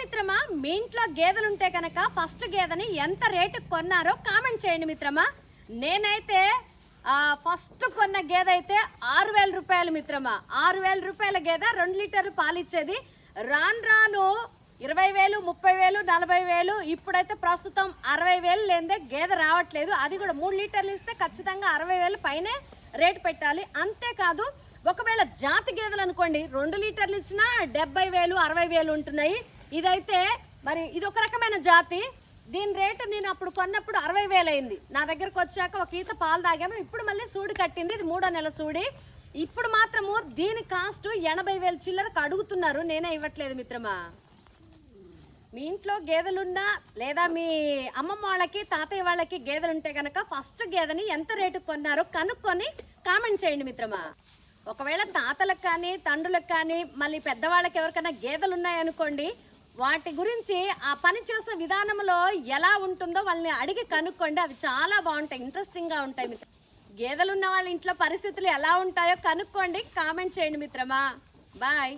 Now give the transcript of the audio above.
మిత్రమా మీ ఇంట్లో గేదెలు ఉంటే కనుక ఫస్ట్ గేదెని ఎంత రేటుకి కొన్నారో కామెంట్ చేయండి మిత్రమా. నేనైతే ఫస్ట్ కొన్న గేదె అయితే ఆరు వేల రూపాయలు మిత్రమా. ఆరు వేల రూపాయల గేదె రెండు లీటర్లు పాలు ఇచ్చేది. రాను రాను ఇరవై వేలు ముప్పై వేలు నలభై వేలు ఇప్పుడైతే ప్రస్తుతం అరవై వేలు లేదే గేదె రావట్లేదు. అది కూడా మూడు లీటర్లు ఇస్తే ఖచ్చితంగా అరవై వేలు పైనే రేటు పెట్టాలి. అంతేకాదు ఒకవేళ జాతి గేదెలు అనుకోండి రెండు లీటర్లు ఇచ్చినా డెబ్బై వేలు అరవై వేలు ఉంటున్నాయి. ఇదైతే మరి ఇది ఒక రకమైన జాతి. దీని రేటు నేను అప్పుడు కొన్నప్పుడు అరవై వేలు అయింది. నా దగ్గరకు వచ్చాక ఒక ఈత పాలు తాగాము ఇప్పుడు మళ్ళీ సూడి కట్టింది. ఇది మూడో నెల సూడి. ఇప్పుడు మాత్రము దీని కాస్ట్ ఎనభై వేలు చిల్లరకు అడుగుతున్నారు. నేనే ఇవ్వట్లేదు మిత్రమా? మీ ఇంట్లో గేదెలున్నా లేదా మీ అమ్మమ్మ వాళ్ళకి తాతయ్య వాళ్ళకి గేదెలు ఉంటే కనుక ఫస్ట్ గేదెని ఎంత రేటు కొన్నారో కనుక్కొని కామెంట్ చేయండి మిత్రమా? ఒకవేళ తాతలకు కానీ తండ్రులకు కానీ మళ్ళీ పెద్దవాళ్ళకి ఎవరికైనా గేదెలు ఉన్నాయనుకోండి వాటి గురించి ఆ పని చేసే విధానంలో ఎలా ఉంటుందో వాళ్ళని అడిగి కనుక్కోండి. అవి చాలా బాగుంటాయి ఇంట్రెస్టింగ్గా ఉంటాయి మిత్ర. గేదెలు ఉన్న వాళ్ళ ఇంట్లో పరిస్థితులు ఎలా ఉంటాయో కనుక్కోండి కామెంట్ చేయండి మిత్రమా. బాయ్